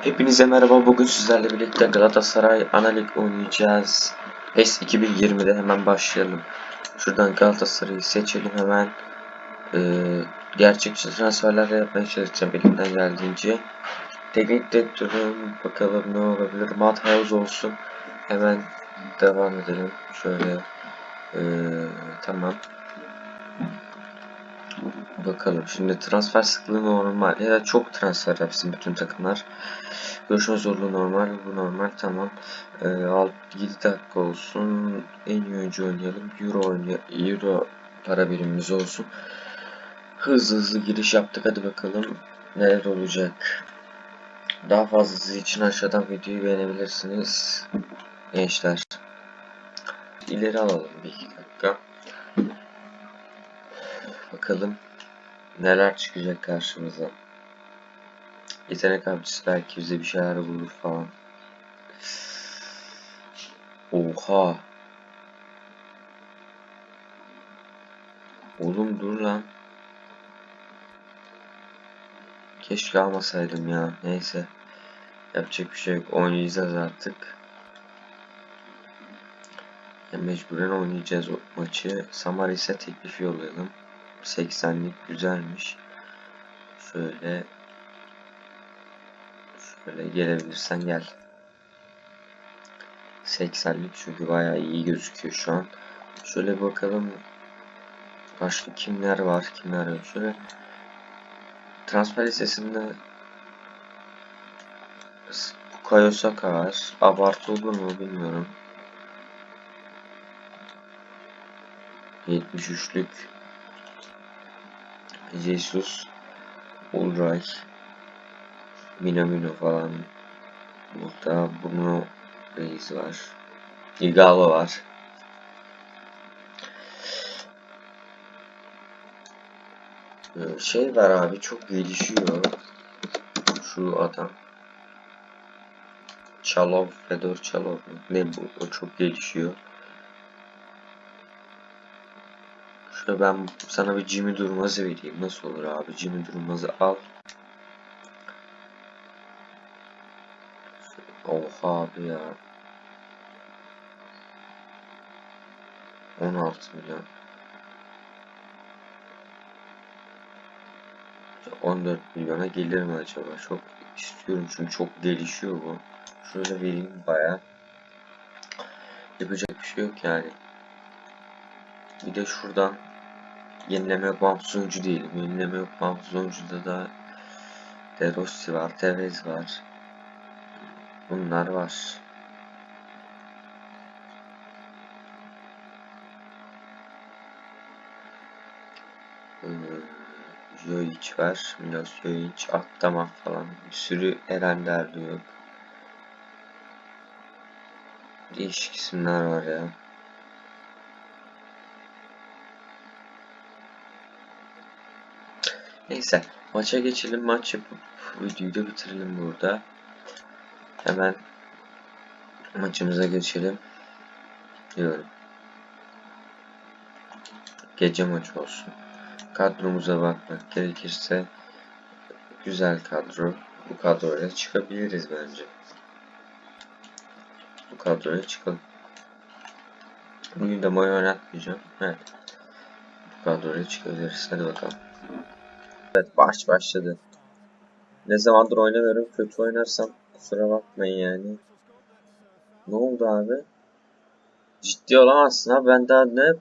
Hepinize merhaba. Bugün sizlerle birlikte Galatasaray Analik oynayacağız. PES 2020'de hemen başlayalım. Şuradan Galatasaray'ı seçelim hemen. Ee, gerçekçi transferler yapmaya çalışacağım elimden geldiğince. Teknik direktörüm bakalım ne olabilir. Madhouse olsun. Hemen devam edelim. Şöyle. Ee, tamam. Bakalım şimdi transfer sıklığı normal ya da çok transfer yapsın bütün takımlar. Görüşme zorluğu normal, bu normal tamam. Ee, alt 7 dakika olsun. En iyi oyuncu oynayalım. Euro oynayalım. Euro para birimimiz olsun. Hızlı hızlı giriş yaptık hadi bakalım neler olacak. Daha fazlası için aşağıdan videoyu beğenebilirsiniz. Gençler. İleri alalım bir iki dakika. Bakalım neler çıkacak karşımıza. Yetenek avcısı belki bize bir şeyler bulur falan. Oha. Oğlum dur lan. Keşke almasaydım ya. Neyse. Yapacak bir şey yok. Oynayacağız artık. Ya mecburen oynayacağız o maçı. Samaris'e teklif yollayalım. 80'lik güzelmiş. Şöyle şöyle gelebilirsen gel. 80'lik çünkü bayağı iyi gözüküyor şu an. Şöyle bakalım. Başka kimler var, kimler yok. Şöyle transfer listesinde Bukayo Saka var. Abartı olur mu bilmiyorum. 73'lük Jesus, Ulreich, Minamino falan. Burada Bruno Reis var. Igalo var. Ee, Şey var abi çok gelişiyor. Şu adam. Çalov, Fedor Çalov. Ne bu? O çok gelişiyor. Ben sana bir Jimmy Durmaz'ı vereyim. Nasıl olur abi? Jimmy Durmaz'ı al. Oha abi ya. 16 milyon. 14 milyona gelir mi acaba? Çok istiyorum çünkü çok gelişiyor bu. Şöyle vereyim baya. Yapacak bir şey yok yani. Bir de şuradan yenileme yok bağımsız oyuncu değilim. Yenileme yok bağımsız oyuncuda da De Rossi var, Tevez var. Bunlar var. Ee, Joic var. Milos Joic, Aktama falan. Bir sürü Erenler diyor. Değişik isimler var ya. Neyse maça geçelim maç yapıp videoyu da bitirelim burada. Hemen maçımıza geçelim diyorum. Gece maçı olsun. Kadromuza bakmak gerekirse güzel kadro. Bu kadroya çıkabiliriz bence. Bu kadroya çıkalım. Bugün de maç oynatmayacağım. Evet. Bu kadroya çıkabiliriz. Hadi bakalım. Evet baş başladı. Ne zamandır oynamıyorum. Kötü oynarsam kusura bakmayın yani. Ne oldu abi? Ciddi olamazsın abi. Ben daha ne?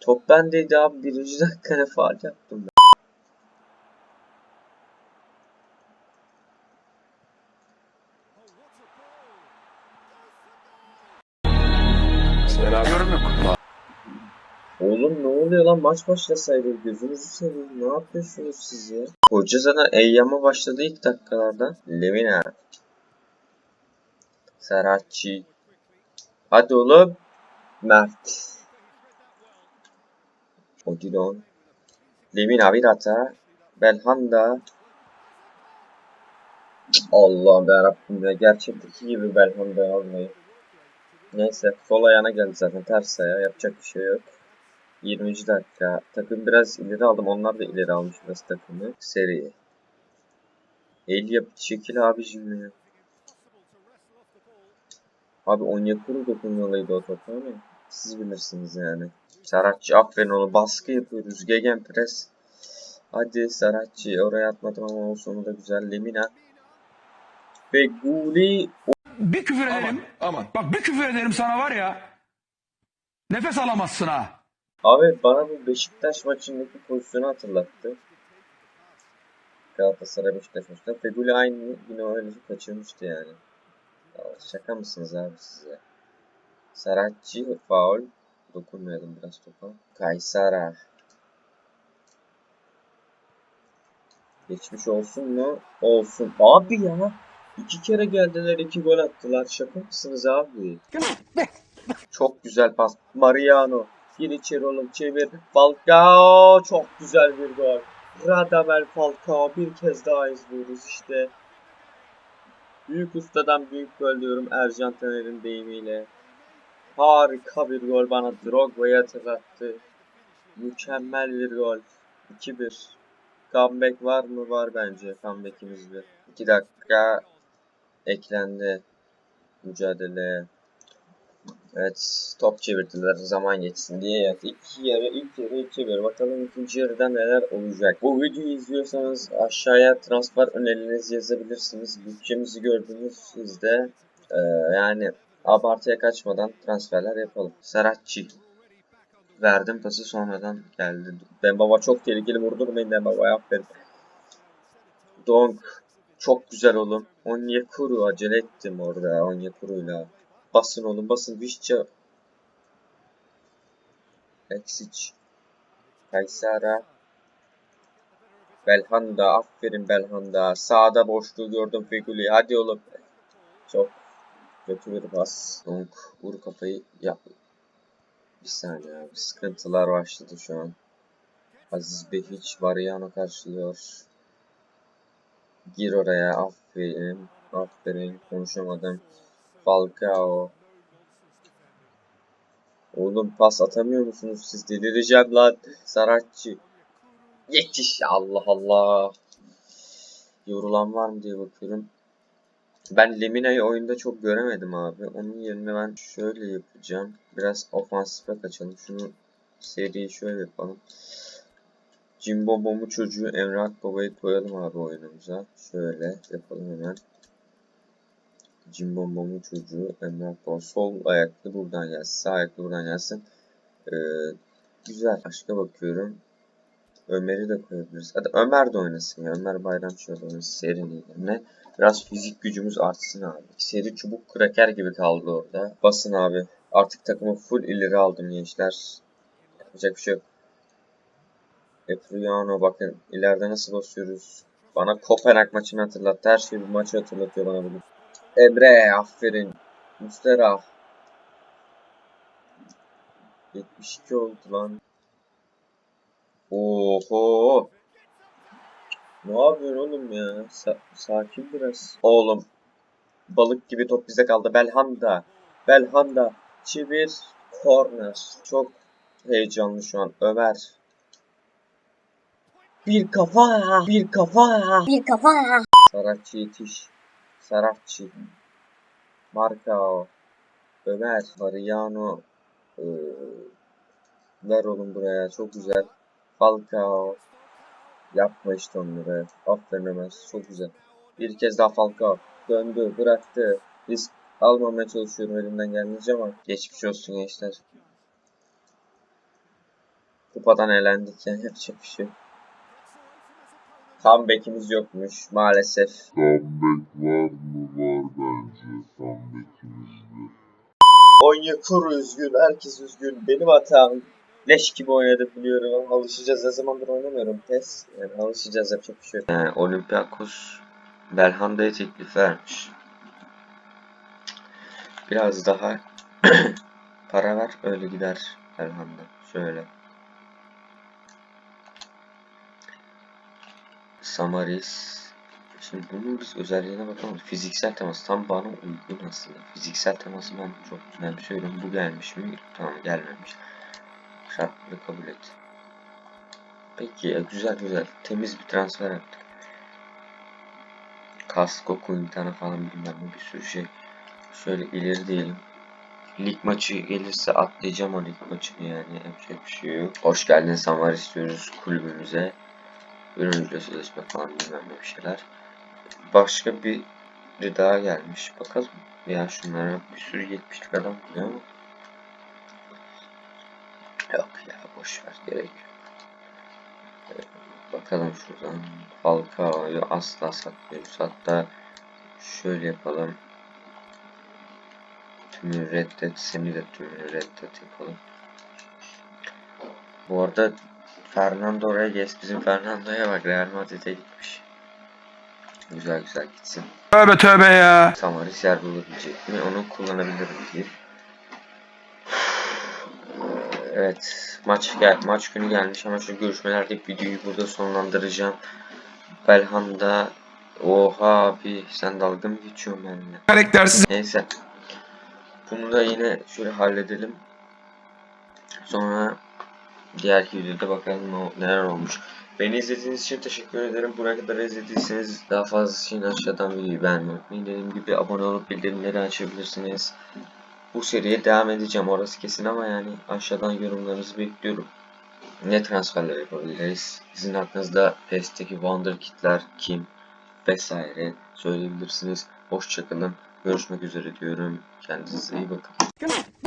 Top bendeydi abi. Birinci dakika ne faal yaptım ben. Oğlum ne oluyor lan maç başlasaydı gözünüzü seveyim ne yapıyorsunuz siz ya? Hoca zaten eyyama başladı ilk dakikalardan. Lemina. Serhatçı. Hadi oğlum. Mert. Odilon. Lemina bir hata. Belhanda. Allah'ım yarabbim ya gerçekteki gibi Belhanda'yı almayı. Neyse sol ayağına geldi zaten ters ayağa yapacak bir şey yok. 20. dakika. Takım biraz ileri aldım. Onlar da ileri almış biraz takımı. Seri. El yap şekil abicim ya. Abi Onyekuru dokunmalıydı o topa ama siz bilirsiniz yani. Saratçı aferin oğlum baskı yapıyoruz. Gegen pres. Hadi Saratçı oraya atmadım ama o sonu da güzel. Lemina. Ve Guli Bir küfür ederim. Aman. Bak bir küfür ederim sana var ya. Nefes alamazsın ha. Abi bana bu Beşiktaş maçındaki pozisyonu hatırlattı. Galatasaray Beşiktaş maçında. Feguli aynı yine öyle kaçırmıştı yani. Ya şaka mısınız abi siz ya? Saratçı faul. Dokunmayalım biraz topa. Kaysara. Geçmiş olsun mu? Olsun. Abi ya. iki kere geldiler iki gol attılar. Şaka mısınız abi? Çok güzel pas. Mariano. Gir içeri oğlum çevir. Falcao. Çok güzel bir gol. Radamel Falcao. Bir kez daha izliyoruz işte. Büyük ustadan büyük gol diyorum Ercan Taner'in deyimiyle. Harika bir gol bana Drogba'yı hatırlattı. Mükemmel bir gol. 2-1. Comeback var mı? Var bence comeback'imizde. 2 dakika eklendi mücadeleye. Evet top çevirdiler zaman geçsin diye. Evet, iki yarı ilk yarı iki bir. Bakalım ikinci yarıda neler olacak. Bu videoyu izliyorsanız aşağıya transfer önerilerinizi yazabilirsiniz. Bütçemizi gördünüz siz de. Ee, yani abartıya kaçmadan transferler yapalım. Saratçı. Verdim pası sonradan geldi. Dembaba çok tehlikeli vurdurmayın Dembaba'ya aferin. Donk. Çok güzel oğlum. Onyekuru acele ettim orada Onyekuru'yla. Basın oğlum basın. Vişça. Eksiç. Kaysara. Belhanda. Aferin Belhanda. Sağda boşluğu gördüm Feguli. Hadi oğlum. Çok kötü bir bas. Donk. Vur kafayı. Yap. Bir saniye abi. Sıkıntılar başladı şu an. Aziz Behiç Variano karşılıyor. Gir oraya. Aferin. Aferin. Konuşamadım. Falcao. Oğlum pas atamıyor musunuz siz? Delireceğim lan. Saratçı. Yetiş. Allah Allah. Yorulan var mı diye bakıyorum. Ben Lemina'yı oyunda çok göremedim abi. Onun yerine ben şöyle yapacağım. Biraz ofansife kaçalım. Şunu seriyi şöyle yapalım. Jimbo Bomu çocuğu Emre Akbaba'yı koyalım abi oyunumuza. Şöyle yapalım hemen. Jimbo Bomu çocuğu Emre Akbaba. Sol ayaklı buradan gelsin. Sağ ayaklı buradan gelsin. Ee, güzel. Başka bakıyorum. Ömer'i de koyabiliriz. Hadi Ömer de oynasın ya. Ömer Bayram şöyle oynasın serinin yerine. Biraz fizik gücümüz artsın abi. Seri çubuk kraker gibi kaldı orada. Basın abi. Artık takımı full ileri aldım gençler. Yapacak bir şey yok. Epriano bakın ileride nasıl basıyoruz. Bana Kopenhag maçını hatırlattı. Her şey bu maçı hatırlatıyor bana bunu. Emre aferin. Mustera. 72 oldu lan. Oho. Ne yapıyorsun oğlum ya? Sa- sakin biraz. Oğlum. Balık gibi top bize kaldı. Belhanda. Belhanda. Çevir. Corner. Çok heyecanlı şu an. Ömer. Bir kafa. Bir kafa. Bir kafa. Saratçı yetiş. Saratçı. Marcao. Ömer. Mariano. Ee, ver oğlum buraya. Çok güzel. Falcao. Yapma işte onları. Aferin Ömer. Çok güzel. Bir kez daha Falcao. Döndü. Bıraktı. Risk almamaya çalışıyorum elimden geldiğince ama geçmiş olsun gençler. Kupadan elendik yani yapacak bir şey yok. Comeback'imiz yokmuş maalesef. Comeback var mı? Var bence. Comeback'imizde. Onyekuru üzgün, herkes üzgün. Benim hatam. Leş gibi oynadı biliyorum ama alışacağız. Ne zamandır oynamıyorum. PES. Yani alışacağız yapacak bir şey yok. Yani Olympiakos Belhanda'ya teklif vermiş. Biraz daha para ver öyle gider Belhanda. Şöyle. Samaris. Şimdi bunun biz özelliğine bakalım. Fiziksel temas tam bana uygun aslında. Fiziksel teması ben çok önemsiyorum. Bu gelmiş mi? Tamam gelmemiş. Şartları kabul et. Peki ya, güzel güzel. Temiz bir transfer yaptık. Kasko, Quintana falan bilmem ne bir sürü şey. Şöyle ileri diyelim. Lig maçı gelirse atlayacağım o lig maçını yani yapacak bir şey yok. Hoş geldin Samar istiyoruz kulübümüze. Ürüncüyle sözleşme falan bilmem bir şeyler. Başka bir daha gelmiş. Bakalım. Ya şunlara bir sürü 70'lik adam buluyor mu? Yok ya boş ver gerek. Ee, Bakalım şuradan. Falcao'yu asla satmıyoruz. Hatta şöyle yapalım. Tümünü reddet. Seni de tümünü reddet yapalım. Bu arada Fernando Reyes bizim Fernando'ya bak Real Madrid'e gitmiş. Güzel güzel gitsin. Tövbe tövbe ya. Samaris yer bulabilecek mi? Onu kullanabilirim diye. Evet, maç gel maç günü gelmiş ama şu görüşmelerde videoyu burada sonlandıracağım. Belhanda Oha abi sen dalga mı geçiyorsun benimle? Karaktersiz. Neyse. Bunu da yine şöyle halledelim. Sonra diğer videoda bakalım ne- neler olmuş. Beni izlediğiniz için teşekkür ederim. Buraya kadar izlediyseniz daha fazlası için aşağıdan videoyu beğenmeyi unutmayın. Dediğim gibi abone olup bildirimleri açabilirsiniz. Bu seriye devam edeceğim orası kesin ama yani aşağıdan yorumlarınızı bekliyorum. Ne transferler yapabiliriz? Sizin aklınızda PES'teki Wonderkid'ler kim? Vesaire söyleyebilirsiniz. Hoşçakalın. Görüşmek üzere diyorum. Kendinize iyi bakın.